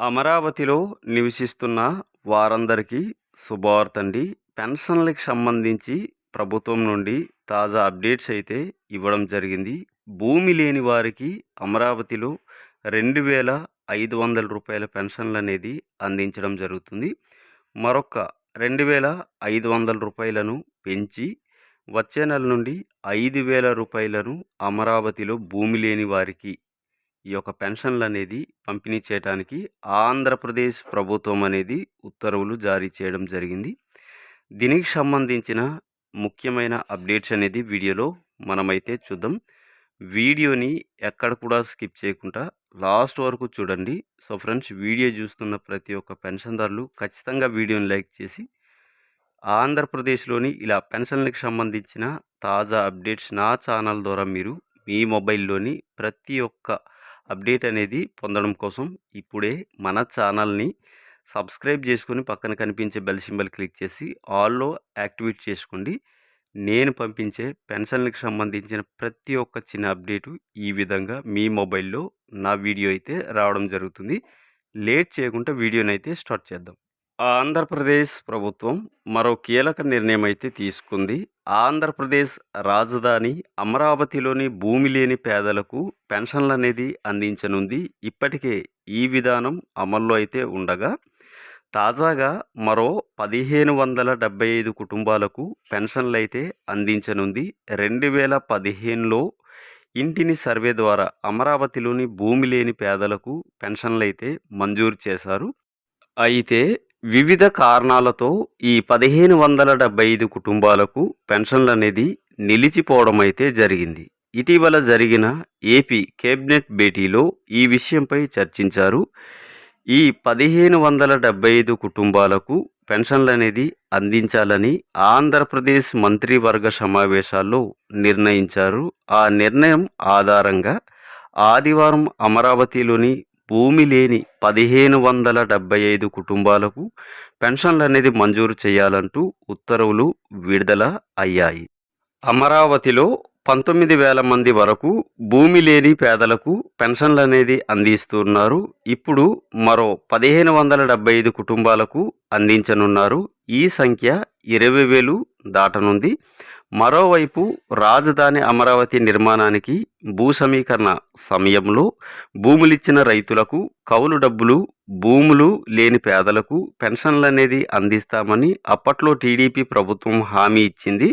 అమరావతిలో నివసిస్తున్న వారందరికీ శుభవార్తండి. పెన్షన్లకు సంబంధించి ప్రభుత్వం నుండి తాజా అప్డేట్స్ అయితే ఇవ్వడం జరిగింది. భూమి లేని వారికి అమరావతిలో రెండు వేల ఐదు వందల రూపాయల పెన్షన్లు అనేది అందించడం జరుగుతుంది. మరొక రెండు వేల ఐదు వందల రూపాయలను పెంచి వచ్చే నెల నుండి ఐదు వేల రూపాయలను అమరావతిలో భూమి లేని వారికి ఈ యొక్క పెన్షన్లు అనేది పంపిణీ చేయడానికి ఆంధ్రప్రదేశ్ ప్రభుత్వం అనేది ఉత్తర్వులు జారీ చేయడం జరిగింది. దీనికి సంబంధించిన ముఖ్యమైన అప్డేట్స్ అనేది వీడియోలో మనమైతే చూద్దాం. వీడియోని ఎక్కడ కూడా స్కిప్ చేయకుండా లాస్ట్ వరకు చూడండి. సో ఫ్రెండ్స్ వీడియో చూస్తున్న ప్రతి ఒక్క పెన్షన్దారులు ఖచ్చితంగా వీడియోని లైక్ చేసి ఆంధ్రప్రదేశ్లోని ఇలా పెన్షన్లకు సంబంధించిన తాజా అప్డేట్స్ నా ఛానల్ ద్వారా మీరు మీ మొబైల్లోని ప్రతి ఒక్క అప్డేట్ అనేది పొందడం కోసం ఇప్పుడే మన ఛానల్ని సబ్స్క్రైబ్ చేసుకొని పక్కన కనిపించే బెల్ సింబల్ క్లిక్ చేసి ఆల్లో యాక్టివేట్ చేసుకోండి. నేను పంపించే పెన్షన్లకు సంబంధించిన ప్రతి ఒక్క చిన్న అప్డేటు ఈ విధంగా మీ మొబైల్లో నా వీడియో అయితే రావడం జరుగుతుంది. లేట్ చేయకుండా వీడియోనైతే స్టార్ట్ చేద్దాం. ఆంధ్రప్రదేశ్ ప్రభుత్వం మరో కీలక నిర్ణయం అయితే తీసుకుంది. ఆంధ్రప్రదేశ్ రాజధాని అమరావతిలోని భూమి లేని పేదలకు పెన్షన్లు అనేది అందించనుంది. ఇప్పటికే ఈ విధానం అమల్లో అయితే ఉండగా తాజాగా మరో పదిహేను వందల డెబ్బై ఐదు కుటుంబాలకు పెన్షన్లు అయితే అందించనుంది. రెండు వేల పదిహేనులో ఇంటిని సర్వే ద్వారా అమరావతిలోని భూమి లేని పేదలకు పెన్షన్లు అయితే మంజూరు చేశారు. అయితే వివిధ కారణాలతో ఈ పదిహేను వందల డెబ్బై ఐదు కుటుంబాలకు పెన్షన్లు అనేది నిలిచిపోవడం అయితే జరిగింది. ఇటీవల జరిగిన ఏపీ కేబినెట్ భేటీలో ఈ విషయంపై చర్చించారు. ఈ పదిహేను వందల డెబ్బై ఐదు కుటుంబాలకు పెన్షన్లు అనేది అందించాలని ఆంధ్రప్రదేశ్ మంత్రివర్గ సమావేశాల్లో నిర్ణయించారు. ఆ నిర్ణయం ఆధారంగా ఆదివారం అమరావతిలోని భూమి లేని పదిహేను వందల డెబ్బై ఐదు కుటుంబాలకు పెన్షన్లు అనేది మంజూరు చేయాలంటూ ఉత్తర్వులు విడుదల అయ్యాయి. అమరావతిలో పంతొమ్మిది వేల మంది వరకు భూమి లేని పేదలకు పెన్షన్లు అనేది అందిస్తున్నారు. ఇప్పుడు మరో పదిహేను వందల డెబ్బై ఐదు కుటుంబాలకు అందించనున్నారు. ఈ సంఖ్య ఇరవై వేలు దాటనుంది. మరోవైపు రాజధాని అమరావతి నిర్మాణానికి భూ సమీకరణ సమయంలో భూములిచ్చిన రైతులకు కౌలు డబ్బులు భూములు లేని పేదలకు పెన్షన్లు అనేది అందిస్తామని అప్పట్లో టీడీపీ ప్రభుత్వం హామీ ఇచ్చింది.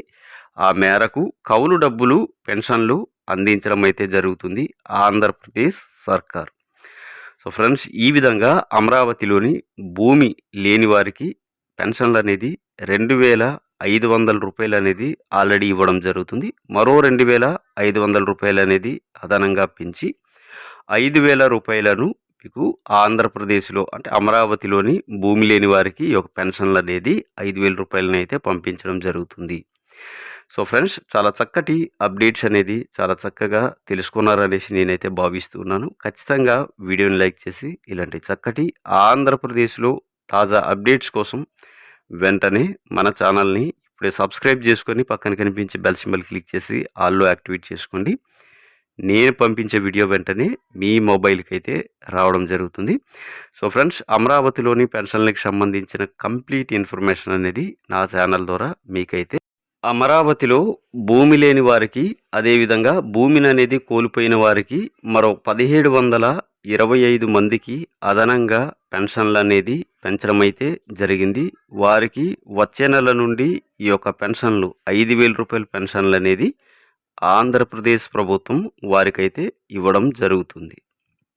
ఆ మేరకు కౌలు డబ్బులు పెన్షన్లు అందించడం అయితే జరుగుతుంది ఆంధ్రప్రదేశ్ సర్కార్. సో ఫ్రెండ్స్ ఈ విధంగా అమరావతిలోని భూమి లేని వారికి పెన్షన్లు అనేది రెండు వేల ఐదు వందల రూపాయలు అనేది ఆల్రెడీ ఇవ్వడం జరుగుతుంది. మరో రెండు వేల ఐదు వందల రూపాయలు అనేది అదనంగా పెంచి ఐదు వేల రూపాయలను మీకు ఆంధ్రప్రదేశ్లో అంటే అమరావతిలోని భూమి లేని వారికి ఒక యొక్క పెన్షన్లు అనేది ఐదు వేల రూపాయలని అయితే పంపించడం జరుగుతుంది. సో ఫ్రెండ్స్ చాలా చక్కటి అప్డేట్స్ అనేది చాలా చక్కగా తెలుసుకున్నారనేసి నేనైతే భావిస్తున్నాను ఖచ్చితంగా వీడియోని లైక్ చేసి ఇలాంటి చక్కటి ఆంధ్రప్రదేశ్లో తాజా అప్డేట్స్ కోసం వెంటనే మన ఛానల్ని ఇప్పుడే సబ్స్క్రైబ్ చేసుకొని పక్కన కనిపించే బెల్ సింబల్ క్లిక్ చేసి ఆల్లో యాక్టివేట్ చేసుకోండి. నేను పంపించే వీడియో వెంటనే మీ మొబైల్కి అయితే రావడం జరుగుతుంది. సో ఫ్రెండ్స్ అమరావతిలోని పెన్షన్లకు సంబంధించిన కంప్లీట్ ఇన్ఫర్మేషన్ అనేది నా ఛానల్ ద్వారా మీకైతే అమరావతిలో భూమి లేని వారికి అదేవిధంగా భూమిని అనేది కోల్పోయిన వారికి మరో పదిహేడు వందల ఇరవై ఐదు మందికి అదనంగా పెన్షన్లు అనేది పెంచడం అయితే జరిగింది. వారికి వచ్చే నెల నుండి ఈ యొక్క పెన్షన్లు ఐదు వేల రూపాయల పెన్షన్లు అనేది ఆంధ్రప్రదేశ్ ప్రభుత్వం వారికైతే ఇవ్వడం జరుగుతుంది.